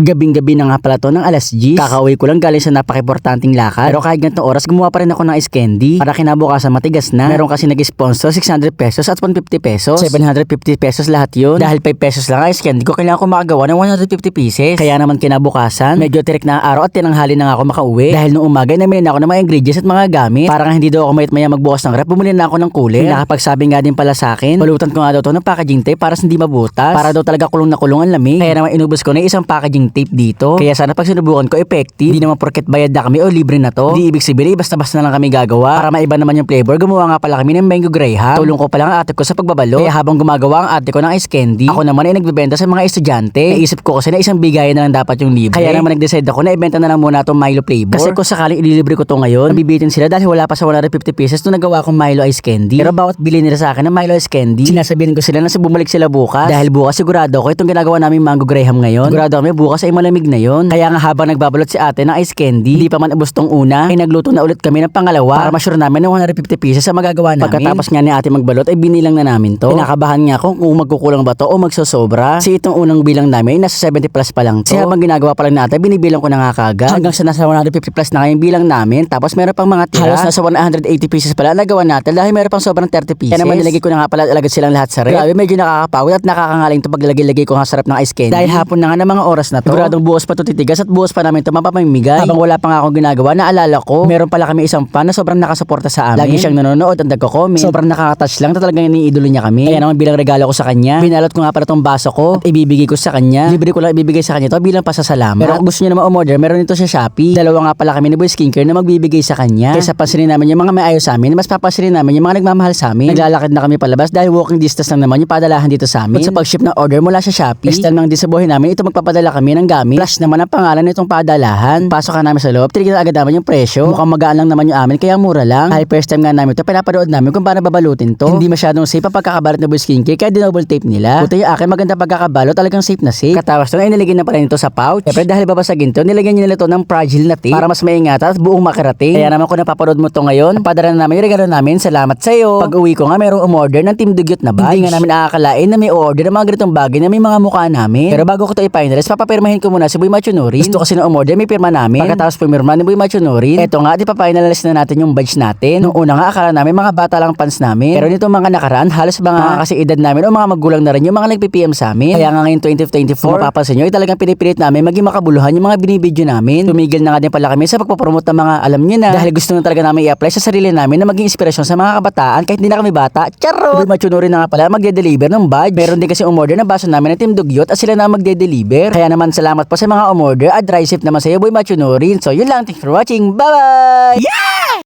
Gabing-gabi na nga pala to ng alas 10. Kakauwi ko lang galing sa napaka-importanting lakad. Pero kahit ganitong oras, gumawa pa rin ako ng ice candy. Para kinabukasan matigas na. Meron kasi nag-sponsor 600 pesos at 150 pesos. 750 pesos lahat yun. Dahil 5 pesos lang ang ice candy ko, kailangan ko makagawa ng 150 pieces. Kaya naman kinabukasan, medyo tirik na araw at tinanghali na nga ako makauwi. Dahil nung umaga, namili na ako ng mga ingredients at mga gamit. Para nga hindi daw ako mayat maya magbukas ng rep, bumili na ako ng cooler. Nakapagsabi nga din pala sa akin, balutan ko nga daw to ng packaging tape para hindi mabutas. Para daw talaga kulong na kulong ang lamig. Kaya naman inubos ko na isang packaging tape dito. Kaya sana pag sinubukan ko effective, hindi naman porket bayad na kami o libre na to. Hindi ibig sabihin, basta-basta na lang kami gagawa. Para maiba naman yung flavor, gumawa nga pala kami ng mango graham. Tulong ko pala ang ate ko sa pagbabalo. Kaya habang gumagawa ang ate ko ng ice candy, ako naman ay nagbebenta sa mga estudyante. Naisip ko kasi na isang bigayan na lang dapat yung libre. Kaya naman nag-decide ako na ibenta na lang muna itong Milo flavor. Kasi kung sakaling ililibre ko to ngayon, mabibitin sila dahil wala pa sa 150 pieces nung nagawa kong Milo ice candy. Pero bawat bili nila sa akin ng Milo ice candy, sinasabihin ko sila na sa bumalik sila bukas. Dahil bukas sigurado ko itong ginagawa namin mango graham ngayon. Sigurado kami bukas ay malamig na yon. Kaya nga habang nagbabalot si ate ng ice candy, hindi pa man ubos tong una, ay nagluto na ulit kami ng pangalawa para ma-sure namin na 150 pieces sa magagawa namin. Pagkatapos nga ni ate magbalot ay binilang na namin to. Kinakabahan nga ako kung magkukulang ba to o magsosobra. Si itong unang bilang namin nasa 70 plus pa lang to. Si habang ginagawa pa lang ni ate, binibilang ko na nga kagad. Hanggang sa nasa 150 plus na nga yung bilang namin. Tapos meron pang mga tira. Halos nasa 180 pieces pala nagawa natin dahil meron pang sobrang 30 pieces. Kaya naman nilagay ko na nga pala agad silang lahat sa rep. Grabe, medyo nakakapagod at nakakangaling to paglalagay-lagay ko nga sarap ng ice candy. Dahil hapon na nga ng mga oras na to. Siguradong bukas pa to titigas at bukas pa namin to mapapamimigay. Habang wala pa nga akong ginagawa, naalala ko, meron pala kami isang fan na sobrang nakasuporta sa amin. Lagi siyang nanonood at nagko-comment. Sobrang nakaka-touch lang, na talagang iniidolo niya kami. Kaya naman bilang regalo ko sa kanya, binalot ko nga pala tong baso ko at ibibigay ko sa kanya. Libre ko lang ibibigay sa kanya to bilang pasasalamat. Pero kung gusto niyo naman umorder, meron nito sa Shopee. Dalawa nga pala kami ni Boy Skincare na magbibigay sa kanya. Kaysa pansinin namin yung mga may ayos sa amin, mas papansinin namin yung mga nagmamahal sa amin. Naglalakad na kami palabas dahil walking distance lang naman yung padalahan dito sa amin. At sa pag-ship ng order mula sa Shopee, din sa buhay namin, ito magpapadala kami ng gamit. Plus naman ang pangalan nitong padalahan. Pasok ka namin sa loob, tinignan agad namin yung presyo. Mukhang magaan lang naman yung amin, kaya mura lang. Dahil first time nga namin ito, pinapanood namin kung paano babalutin to. Hindi masyadong safe ang pagkakabalot ng Boy Skincare, kaya dinouble tape nila. Buti yung akin, maganda pagkakabalot, talagang safe na safe. Katawas to na inilagay na pala nito sa pouch. Siyempre dahil babasagin to, nilagyan nila to ng fragile na tape para mas maingatan at buong makarating. Kaya naman kung napapanood mo to ngayon, padala na namin yung regalo namin. Salamat sa iyo. Pag uwi ko nga, merong umorder ng Team Dugyot na badge. Hindi nga namin akakalain na may order ng mga ganitong bagay na may mga mukha namin. Pero bago ko to i-finalize, papapirmahin ko muna si Boy Machunori. Gusto kasi na umorder, may pirma namin. Pagkatapos pumirma ni Boy Machunori, eto nga, di pa-finalize na natin yung badge natin. Nung una nga, akala namin mga bata lang fans namin. Pero nito mga nakaraan, halos mga kasi edad namin o mga magulang na rin yung mga nag-PPM sa amin. Kaya nga ngayon 2024, kung mapapansin nyo, talagang pinipilit namin maging makabuluhan yung mga binibidyo namin. Tumigil na nga din pala kami sa pagpapromote ng mga alam nyo na. Dahil gusto na talaga namin i-apply sa sarili namin na maging inspirasyon sa mga kabataan kahit hindi na kami bata. Charot! Boy Machunori na nga pala magde-deliver ng badge. Meron din kasi umorder na baso namin ng Team Dugyot at sila na magde-deliver. Kaya naman salamat po sa mga umorder at dry naman sa iyo Boy Machunori. So yun lang, thanks for watching. Bye-bye! Yeah!